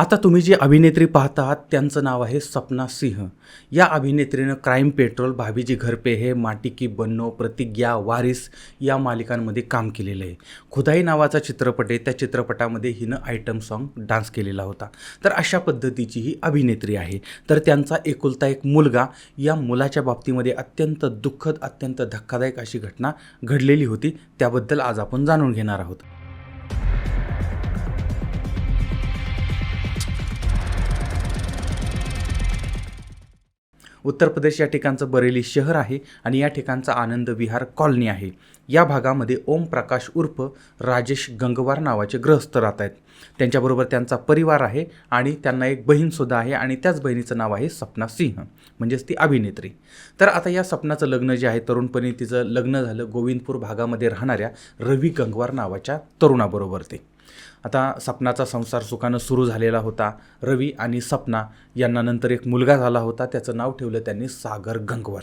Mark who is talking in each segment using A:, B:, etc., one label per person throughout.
A: आता तुम्ही जी अभिनेत्री पाहत आहात त्यांचं नाव आहे सपना सिंह. या अभिनेत्रीनं क्राईम पेट्रोल भाभीजी घरपे हे माटी की बन्नो प्रतिज्ञा वारिस या मालिकांमध्ये काम केलेलं आहे. खुदाई नावाचा चित्रपट आहे. त्या चित्रपटामध्ये हिनं आयटम सॉन्ग डान्स केलेला होता. तर अशा पद्धतीची ही अभिनेत्री आहे. तर त्यांचा एकुलता एक मुलगा या मुलाच्या बाबतीमध्ये अत्यंत दुःखद अत्यंत धक्कादायक अशी घटना घडलेली होती. त्याबद्दल आज आपण जाणून घेणार आहोत. उत्तर प्रदेश या ठिकाणचं बरेली शहर आहे आणि या ठिकाणचा आनंद विहार कॉलनी आहे. या भागामध्ये ओम प्रकाश उर्फ राजेश गंगवार नावाचे ग्रहस्थ राहत आहेत त्यांच्याबरोबर त्यांचा परिवार आहे आणि त्यांना एक बहीणसुद्धा आहे आणि त्याच बहिणीचं नाव आहे सपना सिंह म्हणजेच ती अभिनेत्री. तर आता या सपनाचं लग्न जे आहे तरुणपणी तिचं लग्न झालं गोविंदपूर भागामध्ये राहणाऱ्या रवी गंगवार नावाच्या तरुणाबरोबर ते. आता सपनाचा संसार सुखानं सुरू झालेला होता. रवी आणि सपना यांना नंतर एक मुलगा झाला होता. त्याचं नाव ठेवलं त्यांनी सागर गंगवार.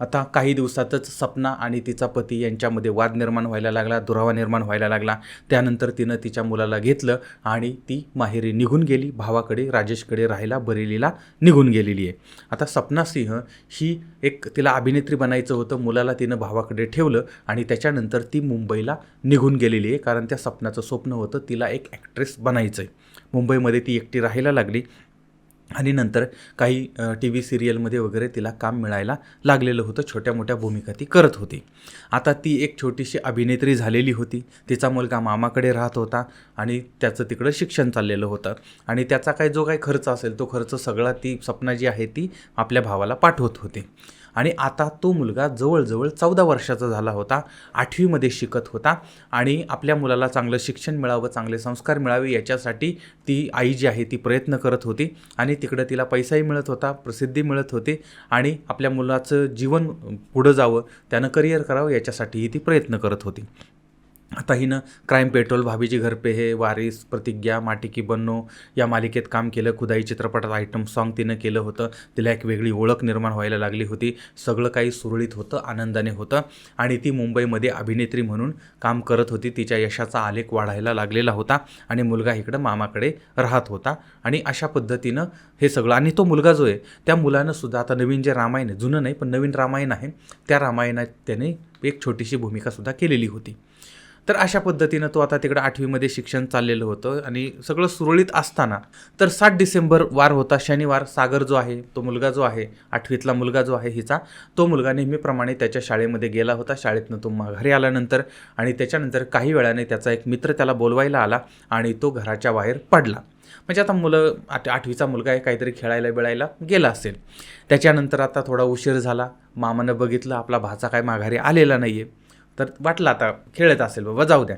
A: आता काही दिवसातच सपना आणि तिचा पती यांच्यामध्ये वाद निर्माण व्हायला लागला दुरावा निर्माण व्हायला लागला. त्यानंतर तिनं तिच्या मुलाला घेतलं आणि ती माहेरी निघून गेली. भावाकडे राजेशकडे राहायला बरेलीला निघून गेलेली आहे. आता सपना सिंह ही एक तिला अभिनेत्री बनायचं होतं मुलाला तिनं भावाकडे ठेवलं आणि त्याच्यानंतर ती मुंबईला निघून गेलेली आहे. कारण त्या सपनाचं स्वप्न होतं तिला एक ॲक्ट्रेस बनायचं आहे मुंबईमध्ये ती एकटी राहायला लागली. आणि नंतर काही टी व्ही सिरियलमध्ये वगैरे तिला काम मिळायला लागलेलं होतं छोट्या मोठ्या भूमिका ती करत होती. आता ती एक छोटीशी अभिनेत्री झालेली होती. तिचा मुलगा मामाकडे राहत होता आणि त्याचं तिकडं शिक्षण चाललेलं होतं. आणि त्याचा काही जो काही खर्च असेल तो खर्च सगळा ती सपना जी आहे ती आपल्या भावाला पाठवत होते. आणि आता तो मुलगा जवळजवळ चौदा वर्षाचा झाला होता आठवीमध्ये शिकत होता आणि आपल्या मुलाला चांगलं शिक्षण मिळावं चांगले संस्कार मिळावे याच्यासाठी ती आई जी आहे ती प्रयत्न करत होती आणि तिकडं तिला पैसाही मिळत होता प्रसिद्धी मिळत होती आणि आपल्या मुलाचं जीवन पुढं जावं त्यानं करिअर करावं याच्यासाठीही ती प्रयत्न करत होती. आता हिनं क्राईम पेट्रोल भाभीजी घरपे हे वारिस प्रतिज्ञा माटी की बन्नो या मालिकेत काम केलं. खुदाई चित्रपटात आयटम सॉन्ग तिनं केलं होतं. तिला एक वेगळी ओळख निर्माण व्हायला लागली होती. सगळं काही सुरळीत होतं आनंदाने होतं. आणि ती मुंबईमध्ये अभिनेत्री म्हणून काम करत होती. तिच्या यशाचा आलेख वाढायला लागलेला होता आणि मुलगा इकडं मामाकडे राहत होता. आणि अशा पद्धतीनं हे सगळं आणि तो मुलगा जो आहे त्या मुलानं सुद्धा आता नवीन जे रामायण आहे जुनं नाही पण नवीन रामायण आहे त्या रामायणात त्याने एक छोटीशी भूमिकासुद्धा केलेली होती. तर अशा पद्धतीनं तो आता तिकडं आठवीमध्ये शिक्षण चाललेलं होतं आणि सगळं सुरळीत असताना तर सात डिसेंबर वार होता शनिवार सागर जो आहे तो मुलगा जो आहे आठवीतला मुलगा जो आहे हिचा तो मुलगा नेहमीप्रमाणे त्याच्या शाळेमध्ये गेला होता. शाळेतनं तो माघारी आल्यानंतर आणि त्याच्यानंतर काही वेळाने त्याचा एक मित्र त्याला बोलवायला आला आणि तो घराच्या बाहेर पडला. म्हणजे आता मुलं आठ आठवीचा मुलगा आहे काहीतरी खेळायला बिळायला गेला असेल. त्याच्यानंतर आता थोडा उशीर झाला. मामानं बघितलं आपला भाचा काय माघारी आलेला नाही आहे तर वाटलं आता खेळत असेल बाबा जाऊ द्या.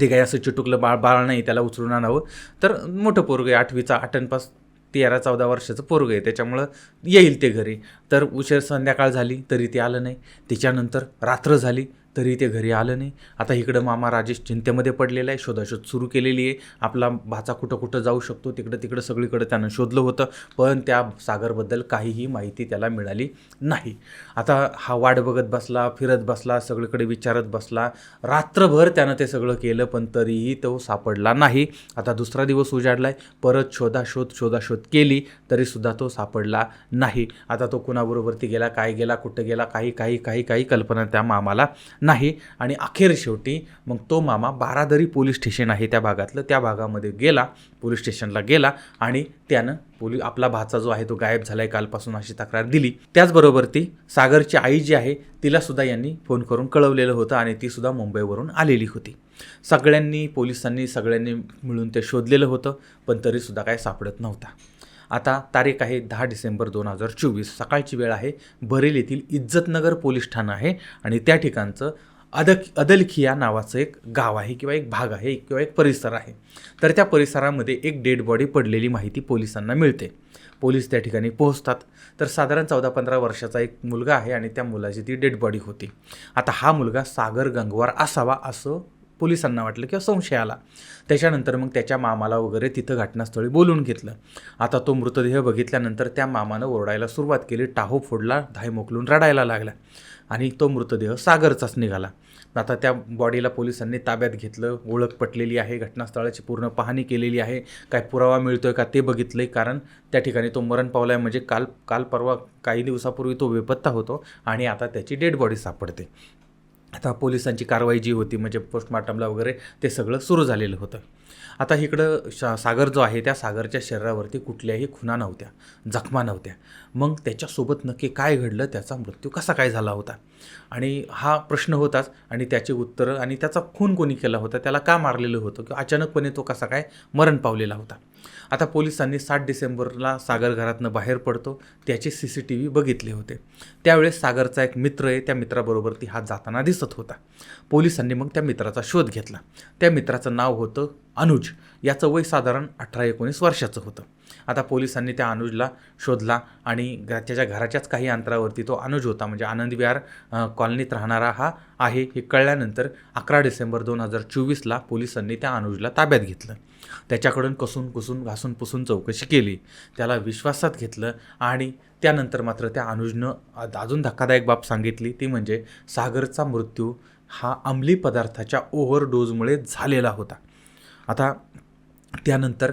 A: ते काही असं चिटुकलं बाळ बाळ नाही त्याला उचलून आणावं. तर मोठं पोरग आहे आठवीचा आठनपास तेरा चौदा वर्षाचं पोरग आहे. त्याच्यामुळं येईल ते घरी. तर उशीर संध्याकाळ झाली तरी ते आलं नाही. त्याच्यानंतर रात्र झाली. तरी ते घरी आलं नाही. आता इकडं मामा राजेश चिंतेमध्ये पडलेला आहे. शोधाशोध सुरू केलेली आहे. आपला भाचा कुठं कुठं जाऊ शकतो तिकडं तिकडं सगळीकडं त्यानं शोधलं होतं. पण त्या सागरबद्दल काहीही माहिती त्याला मिळाली नाही. आता हा वाट बघत बसला फिरत बसला सगळीकडे विचारत बसला. रात्रभर त्यानं ते सगळं केलं पण तरीही तो सापडला नाही. आता दुसरा दिवस उजाडला आहे परत शोधाशोध शोधाशोध केली तरीसुद्धा तो सापडला नाही. आता तो कुणाबरोबर ती गेला काय गेला कुठं गेला काही काही काही काही कल्पना त्या मामाला नाही. आणि अखेर शेवटी मग तो मामा बारादरी पोलीस स्टेशन आहे त्या भागातलं. त्या भागामध्ये गेला पोलीस स्टेशनला गेला आणि त्यानं पोली आपला भाचा जो आहे तो गायब झाला आहे कालपासून अशी तक्रार दिली. त्याचबरोबर ती सागरची आई जी आहे तिलासुद्धा यांनी फोन करून कळवलेलं होतं आणि तीसुद्धा मुंबईवरून आलेली होती. सगळ्यांनी पोलिसांनी सगळ्यांनी मिळून ते शोधलेलं होतं पण तरीसुद्धा काय सापडत नव्हता. आता तारीख आहे दहा डिसेंबर दोन हजार चोवीस. सकाळची वेळ आहे. बरेल येथील इज्जतनगर पोलीस ठाणं आहे आणि त्या ठिकाणचं अदक अदलखिया नावाचं एक गाव आहे किंवा एक भाग आहे किंवा एक परिसर आहे. तर त्या परिसरामध्ये एक डेड बॉडी पडलेली माहिती पोलिसांना मिळते. पोलीस त्या ठिकाणी पोहोचतात. तर साधारण चौदा पंधरा वर्षाचा एक मुलगा आहे आणि त्या मुलाची ती डेड बॉडी होती. आता हा मुलगा सागर गंगवार असावा असं पोलिसांना वाटलं किंवा संशय आला त्याच्यानंतर मग त्याच्या मामाला वगैरे तिथं घटनास्थळी बोलून घेतलं. आता तो मृतदेह बघितल्यानंतर त्या मामानं ओरडायला सुरुवात केली टाहो फोडला धाय मोकलून रडायला लागला आणि तो मृतदेह सागरचाच निघाला. आता त्या बॉडीला पोलिसांनी ताब्यात घेतलं ओळख पटलेली आहे घटनास्थळाची पूर्ण पाहणी केलेली आहे काय पुरावा मिळतोय का ते बघितलं आहे कारण त्या ठिकाणी तो मरण पावला आहे म्हणजे काल काल परवा काही दिवसापूर्वी तो बेपत्ता होतो आणि आता त्याची डेड बॉडी सापडते. आता पोलिसांची कारवाई जी होती म्हणजे पोस्टमार्टमला वगैरे ते सगळं सुरू झालेलं होतं. आता इकडं शा सागर जो आहे त्या सागरच्या शरीरावरती कुठल्याही खुना नव्हत्या जखमा नव्हत्या. मग त्याच्यासोबत नक्की काय घडलं त्याचा मृत्यू कसा काय झाला होता? आणि हा प्रश्न होताच आणि त्याची उत्तरं आणि त्याचा खून कोणी केला होता त्याला का मारलेलं होतं किंवा अचानकपणे तो कसा काय मरण पावलेला होता? आता पोलिसांनी सात डिसेंबरला सागर घरातनं बाहेर पडतो त्याचे सी सी टी व्ही बघितले होते. त्यावेळेस सागरचा एक मित्र आहे त्या मित्राबरोबर ती हात जाताना दिसत होता. पोलिसांनी मग त्या मित्राचा शोध घेतला. त्या मित्राचं नाव होतं अनुज. याचं वय साधारण अठरा एकोणीस वर्षाचं होतं. आता पोलिसांनी त्या अनुजला शोधला आणि त्याच्या घराच्याच काही अंतरावरती तो अनुज होता. म्हणजे आनंद विहार कॉलनीत राहणारा हा आहे. हे कळल्यानंतर अकरा डिसेंबर दोन हजार चोवीसला पोलिसांनी त्या अनुजला ताब्यात घेतलं. त्याच्याकडून कसून कुसून घासून पुसून चौकशी केली. त्याला विश्वासात घेतलं आणि त्यानंतर मात्र त्या अनुजनं अजून धक्कादायक बाब सांगितली. ती म्हणजे सागरचा मृत्यू हा अंमली पदार्थाच्या ओव्हरडोजमुळे झालेला होता. आता त्यानंतर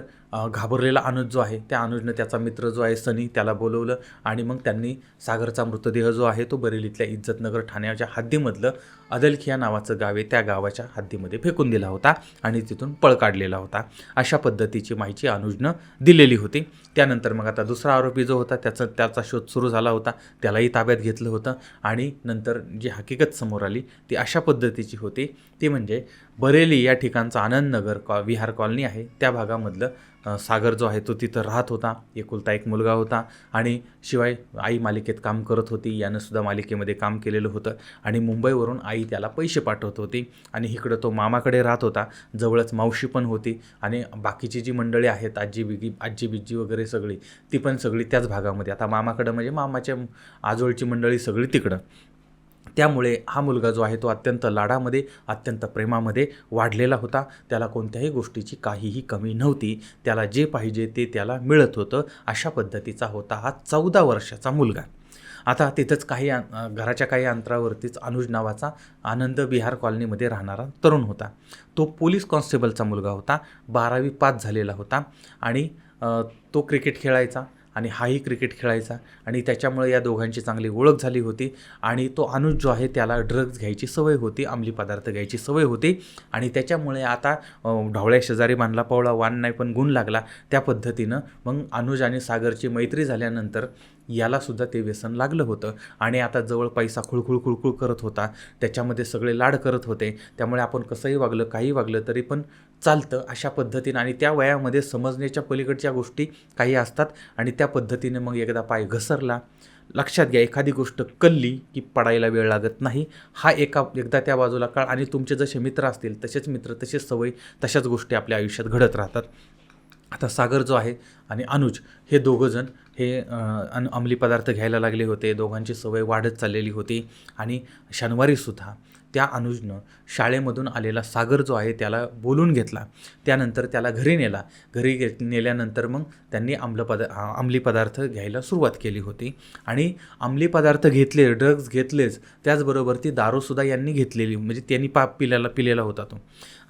A: घाबरलेला अनुज जो आहे त्या अनुजनं त्याचा मित्र जो आहे सनी त्याला बोलवलं आणि मग त्यांनी सागरचा मृतदेह जो आहे तो बरेलीतल्या इज्जतनगर ठाण्याच्या हद्दीमधलं अदलखिया नावाचं गाव आहे त्या गावाच्या हद्दीमध्ये फेकून दिला होता आणि तिथून पळ काढलेला होता. अशा पद्धतीची माहिती अनुजनं दिलेली होती. त्यानंतर मग आता दुसरा आरोपी जो होता त्याचा त्याचा शोध सुरू झाला होता. त्यालाही ताब्यात घेतलं होतं आणि नंतर जी हकीकत समोर आली ती अशा पद्धतीची होती. ती म्हणजे बरेली या ठिकाणचा आनंदनगर कॉ विहार कॉलनी आहे. त्या भागामधलं सागर जो आहे तो तिथं राहत होता. एकुलता एक मुलगा होता आणि शिवाय आई मालिकेत काम करत होती. यानं सुद्धा मालिकेमध्ये काम केलेलं होतं. आणि मुंबईवरून आई आई त्याला पैसे पाठवत होती आणि इकडं तो मामाकडे राहत होता. जवळच मावशी पण होती आणि बाकीची जी मंडळी आहेत आजी बिगी आजी बिज्जी वगैरे सगळी ती पण सगळी त्याच भागामध्ये. आता मामाकडं म्हणजे मामाच्या आजोळची मंडळी सगळी तिकडं. त्यामुळे हा मुलगा जो आहे तो अत्यंत लाडामध्ये अत्यंत प्रेमामध्ये वाढलेला होता. त्याला कोणत्याही गोष्टीची काहीही कमी नव्हती. त्याला जे पाहिजे ते त्याला मिळत होतं. अशा पद्धतीचा होता हा चौदा वर्षाचा मुलगा. आता तिथंच काही अं, घराच्या काही अंतरावरतीच अनुज नावाचा आनंद बिहार कॉलनीमध्ये राहणारा तरुण होता. तो पोलीस कॉन्स्टेबलचा मुलगा होता बारावी पास झालेला होता आणि तो क्रिकेट खेळायचा आणि हाही क्रिकेट खेळायचा आणि त्याच्यामुळे या दोघांची चांगली ओळख झाली होती आणि तो अनुज जो आहे त्याला ड्रग्ज घ्यायची सवय होती अंमली पदार्थ घ्यायची सवय होती आणि त्याच्यामुळे आता ढावळ्या ढवळ्या शेजारी बांधला पावळा वान नाही पण गुण लागला त्या पद्धतीनं. मग अनुज आणि सागरची मैत्री झाल्यानंतर यालासुद्धा ते व्यसन लागलं होतं. आणि आता जवळ पैसा खुळखुळ खुळखुळ करत होता. त्याच्यामध्ये सगळे लाड करत होते. त्यामुळे आपण कसंही वागलं काही वागलं तरी पण चालतं अशा पद्धतीनं. आणि त्या वयामध्ये समजण्याच्या पलीकडच्या गोष्टी काही असतात. आणि त्या पद्धतीने मग एकदा पाय घसरला. लक्षात घ्या एखादी गोष्ट कल्ली की पडायला वेळ लागत नाही. हा एका एकदा त्या बाजूला काळ. आणि तुमचे जसे मित्र असतील तसेच मित्र तसेच सवय तशाच गोष्टी आपल्या आयुष्यात घडत राहतात. आता सागर जो आहे आणि अनुज हे दोघंजण हे अन अंमली पदार्थ घ्यायला लागले होते. दोघांची सवय वाढत चाललेली होती. आणि शनिवारीसुद्धा त्या अनुजनं शाळेमधून आलेला सागर जो आहे त्याला बोलून घेतला. त्यानंतर त्याला घरी नेला. घरी घे नेल्यानंतर मग त्यांनी आम्ल पदा अंमली पदार्थ घ्यायला सुरुवात केली होती. आणि अंमली पदार्थ घेतले ड्रग्ज घेतलेच त्याचबरोबर ती दारूसुद्धा यांनी घेतलेली. म्हणजे त्यांनी पाप पिल्याला पिलेला होता तो.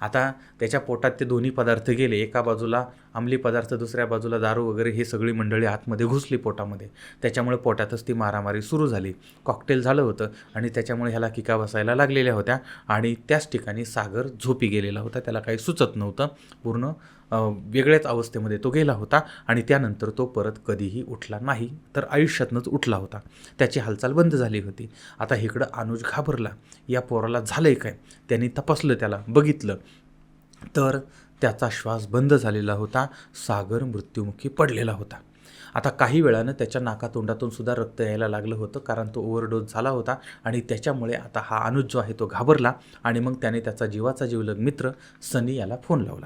A: आता त्याच्या पोटात ते दोन्ही पदार्थ गेले. एका बाजूला अंमली पदार्थ दुसऱ्या बाजूला दारू वगैरे हे सगळी मंडळी आतमध्ये घुसली पोटामध्ये. त्याच्यामुळे पोटातच ती मारामारी सुरू झाली. कॉकटेल झालं होतं आणि त्याच्यामुळे ह्याला किका बसायला लागलेल्या होत्या आणि त्याच ठिकाणी सागर झोपी गेलेला होता. त्याला काही सुचत नव्हतं. पूर्ण वेगळ्याच अवस्थेमध्ये तो गेला होता आणि त्यानंतर तो परत कधीही उठला नाही तर आयुष्यातनंच उठला होता. त्याची हालचाल बंद झाली होती. आता इकडं अनुज घाबरला. या पोराला झालं आहे काय? त्यांनी तपासलं त्याला बघितलं. तर त्याचा श्वास बंद झालेला होता. सागर मृत्युमुखी पडलेला होता. आता काही वेळानं त्याच्या नाकातोंडातून सुद्धा रक्त यायला लागलं होतं कारण तो ओव्हरडोस झाला होता आणि त्याच्यामुळे आता हा अनुज जो आहे तो घाबरला आणि मग त्याने त्याचा जीवाचा जीवलग मित्र सनी याला फोन लावला.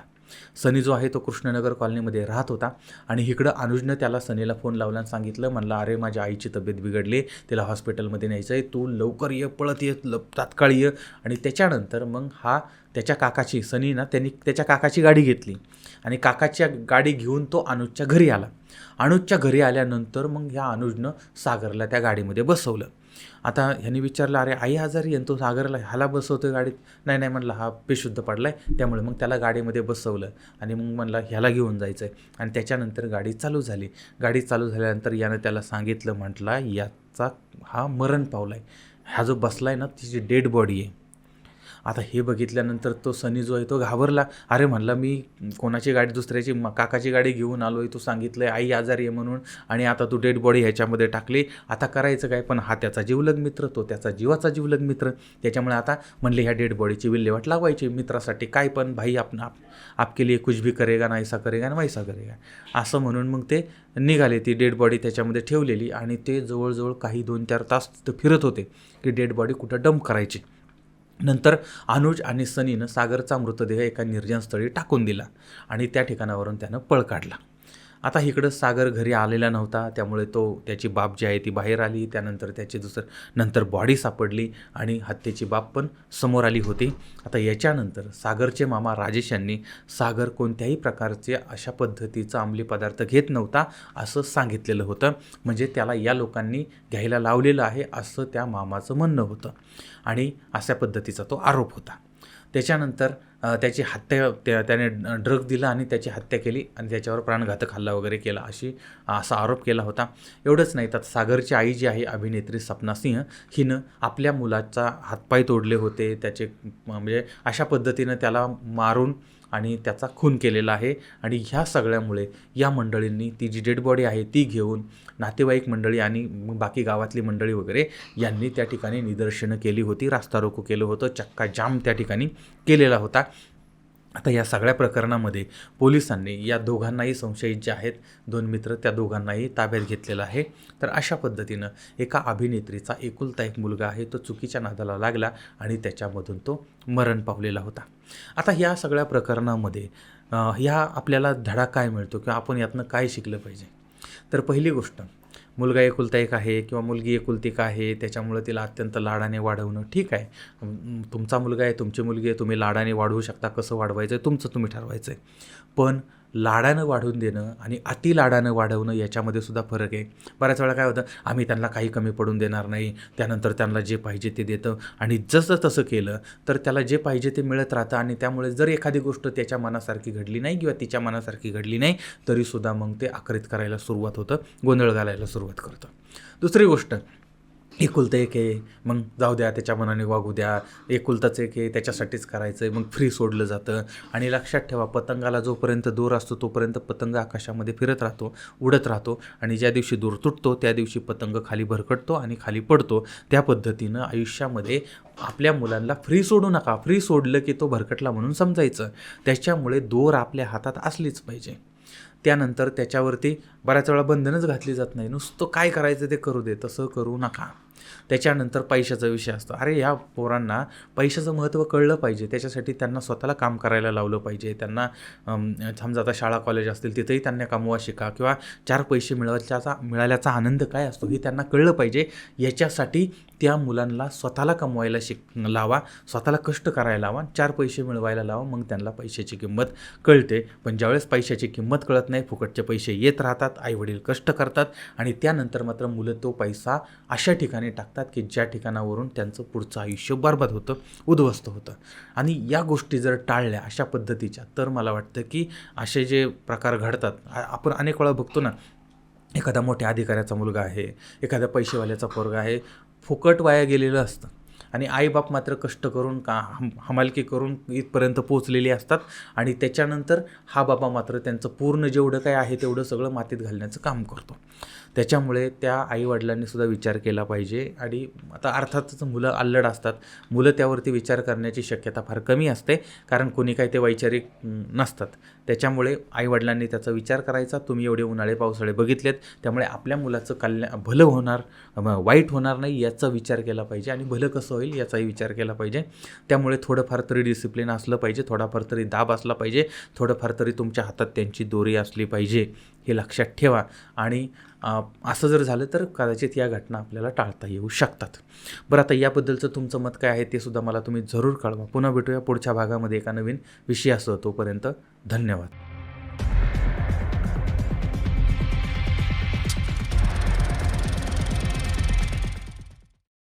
A: सनी जो आहे तो कृष्णनगर कॉलनीमध्ये राहत होता आणि इकडं अनुजनं त्याला सनीला फोन लावला सांगितलं म्हणलं अरे माझ्या आईची तब्येत बिघडली तिला हॉस्पिटलमध्ये न्यायचं आहे तू लवकर ये पळत ये ल तात्काळ ये. आणि त्याच्यानंतर मग हा त्याच्या काकाची सनी ना त्यांनी त्याच्या काकाची गाडी घेतली. आणि काकाच्या गाडी घेऊन तो अनुजच्या घरी आला. अनुजच्या घरी आल्यानंतर मग ह्या अनुजनं सागरला त्या गाडीमध्ये बसवलं. आता ह्यांनी विचारलं अरे आई आजारी आहे तो सागरला ह्याला बसवतो गाडीत? नाही नाही म्हणलं हा बेशुद्ध पडला आहे त्यामुळे मग त्याला गाडीमध्ये बसवलं आणि मग म्हणला ह्याला घेऊन जायचं आहे आणि त्याच्यानंतर गाडी चालू झाली. गाडी चालू झाल्यानंतर यानं त्याला सांगितलं म्हटला याचा हा मरण पावला आहे हा जो बसला आहे ना तिची डेड बॉडी आहे. आता हे बघितल्यानंतर तो सनी जो आहे तो घाबरला. अरे म्हणला मी कोणाची गाडी दुसऱ्याची काकाची गाडी घेऊन आलो आहे तू सांगितलं आहे आई आजारी आहे म्हणून. आणि आता तू डेड बॉडी ह्याच्यामध्ये टाकली. आता करायचं काय? पण हा त्याचा जीवलग मित्र तो त्याचा जीवाचा जीवलग मित्र. त्याच्यामुळे आता म्हणले ह्या डेड बॉडीची विल्हेवाट लावायची मित्रासाठी. काय पण भाई आपण आप आपके लिए कुछ भी करेगा ना ऐसा करेगा ना वैसा करेगा. असं म्हणून मग ते निघाले. ती डेड बॉडी त्याच्यामध्ये ठेवलेली आणि ते जवळजवळ काही दोन चार तास तिथं फिरत होते. की डेड बॉडी कुठं डंप करायची. नंतर अनुज आणि सनीनं सागरचा मृतदेह एका निर्जन स्थळी टाकून दिला आणि त्या ठिकाणावरून त्यानं पळ काढला. आता इकडं सागर घरी आलेला नव्हता त्यामुळे तो त्याची बाप जी आहे ती बाहेर आली त्यानंतर त्याची दुसरं नंतर बॉडी सापडली आणि हत्येची बाप पण समोर आली होती. आता याच्यानंतर सागरचे मामा राजेश यांनी सागर कोणत्याही प्रकारचे अशा पद्धतीचा अंमली पदार्थ घेत नव्हता असं सांगितलेलं होतं. म्हणजे त्याला या लोकांनी घ्यायला लावलेलं आहे असं त्या मामाचं म्हणणं होतं. आणि अशा पद्धतीचा तो आरोप होता. त्याच्यानंतर त्याची हत्या त्या त्याने ड्रग दिला आणि त्याची हत्या केली आणि त्याच्यावर प्राणघातक हल्ला वगैरे केला अशी असा आरोप केला होता. एवढंच नाही तर सागरची आई जी आहे अभिनेत्री सपना सिंह हिनं आपल्या मुलाचा हातपाय तोडले होते. त्याचे म्हणजे अशा पद्धतीनं त्याला मारून आणि त्याचा खून केलेला आहे. आणि ह्या सगळ्यामुळे या मंडळींनी ती जी डेड बॉडी आहे ती घेऊन नातेवाईक मंडळी आणि मग बाकी गावातली मंडळी वगैरे यांनी त्या ठिकाणी निदर्शनं केली होती. रास्ता रोको केलं होतं. चक्का जाम त्या ठिकाणी केलेला होता. आता या सगळ्या प्रकरणामध्ये पोलिसांनी या दोघांनाही संशयित जे आहेत दोन मित्र त्या दोघांनाही ताब्यात घेतलेला आहे. तर अशा पद्धतीनं एका अभिनेत्रीचा एकुलता एक मुलगा आहे तो चुकीच्या नादाला लागला आणि त्याच्यामधून तो मरण पावलेला होता. आता या सगळ्या प्रकरणामध्ये ह्या आपल्याला धडा काय मिळतो किंवा आपण यातनं काय शिकलं पाहिजे? तर पहिली गोष्ट मुलगा एकुलता एक आहे किंवा मुलगी एकुलती का आहे त्याच्यामुळं तिला अत्यंत लाडाने वाढवणं ठीक आहे. तुमचा मुलगा आहे तुमची मुलगी आहे तुम्ही लाडाने वाढवू शकता कसं वाढवायचं आहे तुमचं तुम्ही ठरवायचं आहे पण लाडानं वाढवून देणं आणि अति लाडानं वाढवणं याच्यामध्ये सुद्धा फरक आहे. बऱ्याच वेळा काय होतं आम्ही त्यांना काही कमी पडून देणार नाही त्यानंतर त्यांना जे पाहिजे ते देतं आणि जसं तसं केलं तर त्याला जे पाहिजे ते मिळत राहतं आणि त्यामुळे जर एखादी गोष्ट त्याच्या मनासारखी घडली नाही किंवा तिच्या मनासारखी घडली नाही तरीसुद्धा मग ते आकरित करायला सुरुवात होतं गोंधळ घालायला सुरुवात करतं. दुसरी गोष्ट एकुलतं एक आहे. मग जाऊ द्या त्याच्या मनाने वागू द्या. एकुलताच एक आहे त्याच्यासाठीच करायचं आहे मग फ्री सोडलं जातं. आणि लक्षात ठेवा पतंगाला जोपर्यंत दूर असतो तोपर्यंत पतंग आकाशामध्ये फिरत राहतो उडत राहतो. आणि ज्या दिवशी दूर तुटतो त्या दिवशी पतंग खाली भरकटतो आणि खाली पडतो. त्या पद्धतीनं आयुष्यामध्ये आपल्या मुलांना फ्री सोडू नका. फ्री सोडलं की तो भरकटला म्हणून समजायचं. त्याच्यामुळे दोर आपल्या हातात असलीच पाहिजे. त्यानंतर त्याच्यावरती बऱ्याच वेळा बंधनच घातली जात नाही. नुसतं काय करायचं ते करू दे. तसं करू नका. त्याच्यानंतर पैशाचा विषय असतो. अरे ह्या पोरांना पैशाचं महत्त्व कळलं पाहिजे. त्याच्यासाठी त्यांना स्वतःला काम करायला लावलं पाहिजे. त्यांना समजा आता शाळा कॉलेज असतील तिथेही त्यांना कमवा शिका किंवा चार पैसे मिळवायच्याचा मिळाल्याचा आनंद काय असतो हे त्यांना कळलं पाहिजे. याच्यासाठी त्या मुलांना स्वतःला कमवायला शिक लावा स्वतःला कष्ट करायला लावा चार पैसे मिळवायला लावा मग त्यांना पैशाची किंमत कळते. पण ज्यावेळेस पैशाची किंमत कळत नाही फुकटचे पैसे येत राहतात आईवडील कष्ट करतात आणि त्यानंतर मात्र मुलं तो पैसा अशा ठिकाणी टाकतात की ज्या ठिकाणावरून त्यांचं पुढचं आयुष्य बरबाद होतं उद्ध्वस्त होतं. आणि या गोष्टी जर टाळल्या अशा पद्धतीच्या तर मला वाटतं की असे जे प्रकार घडतात आपण अनेक वेळा बघतो ना एखादा मोठ्या अधिकाऱ्याचा मुलगा आहे एखाद्या पैसेवाल्याचा पोरगा आहे फुकट वाया गेलेलं असतं. आणि आईबाप मात्र कष्ट करून का हम हमालकी करून इथपर्यंत पोचलेली असतात आणि त्याच्यानंतर हा बाबा मात्र त्यांचं पूर्ण जेवढं काय आहे तेवढं सगळं मातीत घालण्याचं काम करतो. त्याच्यामुळे त्या आईवडिलांनी सुद्धा विचार केला पाहिजे आणि आता अर्थातच मुलं अल्लड असतात. मुलं त्यावरती विचार करण्याची शक्यता फार कमी असते. कारण कोणी काही ते वैचारिक नसतात. त्याच्यामुळे आईवडिलांनी त्याचा विचार करायचा. तुम्ही एवढे उन्हाळे पावसाळे बघितलेत. त्यामुळे आपल्या मुलाचं कल्या भलं होणार वाईट होणार नाही याचा विचार केला पाहिजे आणि भलं कसं होईल याचाही विचार केला पाहिजे. त्यामुळे थोडंफार तरी डिसिप्लिन असलं पाहिजे थोडाफार तरी दाब असला पाहिजे थोडंफार तरी तुमच्या हातात त्यांची दोरी असली पाहिजे. हे लक्षात ठेवा. आणि असं जर झालं तर कदाचित या घटना आपल्याला टाळता येऊ शकतात. बरं आता याबद्दलचं तुमचं मत काय आहे ते सुद्धा मला तुम्ही जरूर कळवा. पुन्हा भेटूया पुढच्या भागामध्ये एका नवीन विषयासह तोपर्यंत धन्यवाद.